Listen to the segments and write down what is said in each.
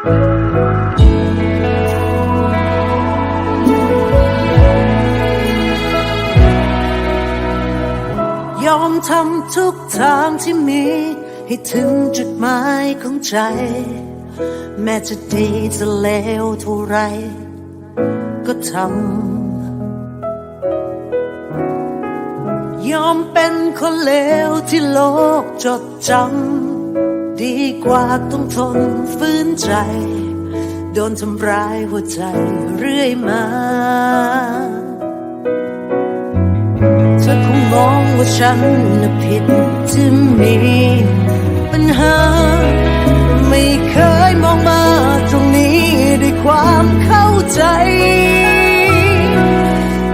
ยอมทำทุกทางที่มี ให้ถึงจุดหมายของใจ แม้จะดีจะเลวเท่าไร ก็ทำยอมเป็นคนเลวที่โลกจดจำ ดีกว่าต้องทนฝืนใจ โดนทำร้ายหัวใจเรื่อยมาเธอคงมองว่าฉันน่ะผิดที่มีปัญหา ไม่เคยมองมาตรงนี้ด้วยความเข้าใจ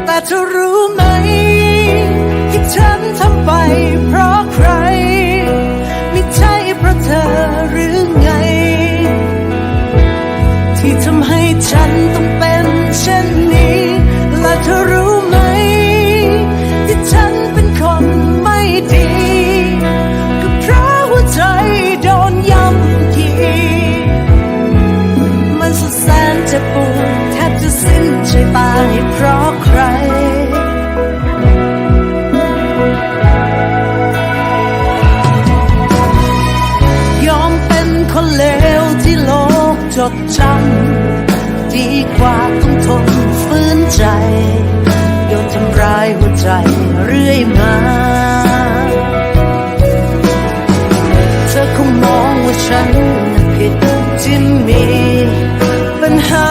แต่เธอ จะปวดแทบจะสิ้นใจตายเพราะใคร ยอมเป็นคนเลวที่โลกจดจำดีกว่าต้องทนฝืนใจ โดนทำร้ายหัวใจเรื่อยมาเธอคงมองว่าฉันผิดที่มี ปัญหา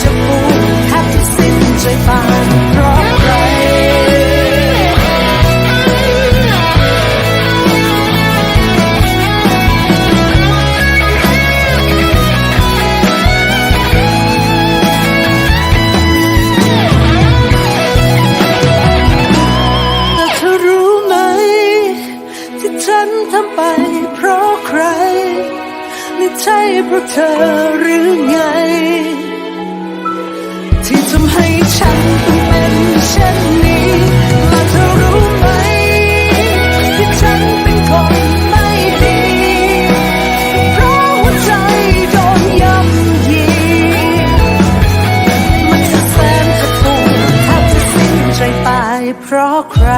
จะปวดแทบจะสิ้นใจตายเพราะใครแต่เธอรู้ไหมที่ฉันทำไปเพราะใคร ไม่ใช่เพราะเธอหรือไง ที่ทำให้ฉันต้องเป็นเช่นนี้และเธอรู้ไหม ที่ฉันเป็นคนไม่ดี เพราะหัวใจโดนย่ำยีมันจะแสนจะปวดแทบจะสิ้นใจไปเพราะใคร